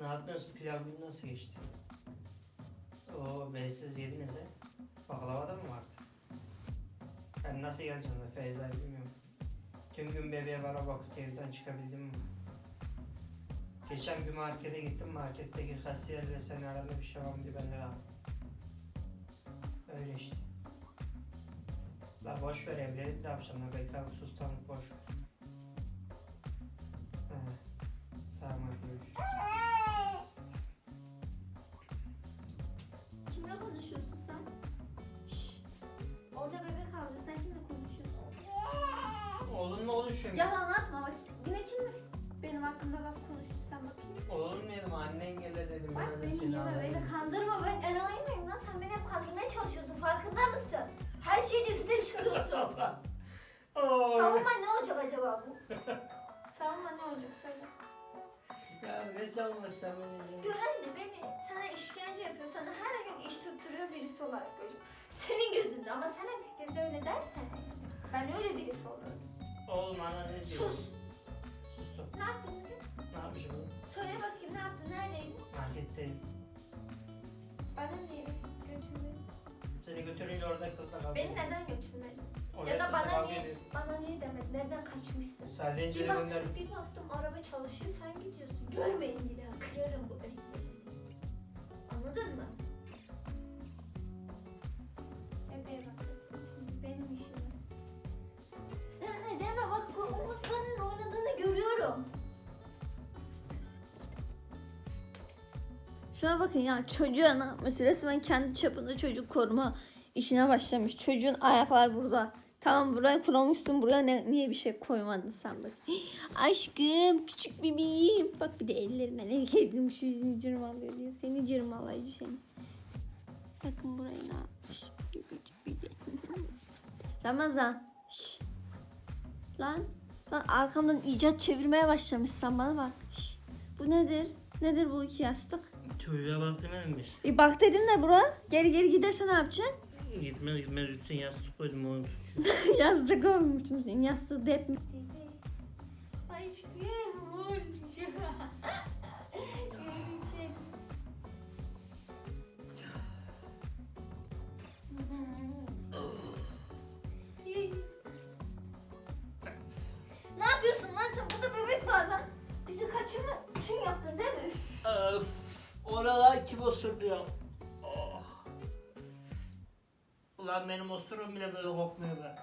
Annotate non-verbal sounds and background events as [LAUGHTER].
Ne yaptınız? Pilav günü nasıl geçti? O bensiz yediniz he. Baklava da mı vardı? Ben nasıl geleceğim de Feyza bilmiyorum. Tüm gün bebeğe bana bakıp evden çıkabildim mi? Geçen bir markete gittim. Marketteki kasiyerle sen arada bir şey var mı diye ben de. Öyle işte. La boş ver evleri ne yapacağım la bekarlık sultanlık boş ver. Konuşuyorsun sen? Şşş. Orada bebek aldı. Sen kimle konuşuyorsun? Oğlumla konuşuyorum. Yalan atma bak. Yine kim benim hakkımda laf konuştu sen bakayım. Oğlum dedim annen gelir dedim. Bak ben de beni seni yeme kandırma ben enayi miyim lan sen beni hep kandırmaya çalışıyorsun farkında mısın? Her şeyde üstüne çıkıyorsun. [LAUGHS] Oy. Savunma ne olacak acaba bu? Savunma ne olacak söyle. Ya ne savunması sen beni? Gören de beni sana işkence yapıyor, sana her gün iş tutturuyor birisi olarak görüyor. Senin gözünde ama sen hep herkese öyle dersen ben öyle birisi olurum. Oğlum ana ne diyor? Sus. Sustum. Ne yaptın bugün? Ne yapmışım oğlum? Söyle bakayım ne yaptın, neredeydin? Marketteyim. Bana niye götürmedin? Seni götürünce orada kızla kaldım. Beni neden götürmedin? Oraya ya da kızla bana kavga niye, ediyorum. Bana niye demedin? Nereden kaçmışsın? Sadece Bir, bak, gönderdim. bir baktım araba çalışıyor sen gidiyorsun. Görmeyin bir daha kırarım bu elleri. Anladın mı? Bebeğe bakacaksın şimdi benim işim. Iı, Deme bak Umut'ların oynadığını görüyorum. Şuna bakın ya çocuğa ne yapmış? Resmen kendi çapında çocuk koruma işine başlamış. Çocuğun ayaklar burada. Tamam buraya koymuşsun. Buraya ne, niye bir şey koymadın sen bak. [GASPS] Aşkım küçük bebeğim. Bak bir de ellerine ne yedim şu yüzünü cırmalıyor diye. Seni cırmalayıcı seni. Bakın buraya ne yapmış. Ramazan. Şş. Lan. Lan arkamdan icat çevirmeye başlamışsan bana bak. Şş. Bu nedir? Nedir bu iki yastık? Çocuğa baktım emin E bak dedim de bura. Geri geri gidersen ne yapacaksın? Gitmez gitmez üstüne yastık koydum onu tutuyor. Yastık koymuş musun? Yastığı dep mi? Aşkım Ne yapıyorsun lan sen? Burada bebek var lan. Bizi kaçırma için yaptın değil mi? Öf. Oralar kim osurdu ya? Ulan benim osurum bile böyle kokmuyor be.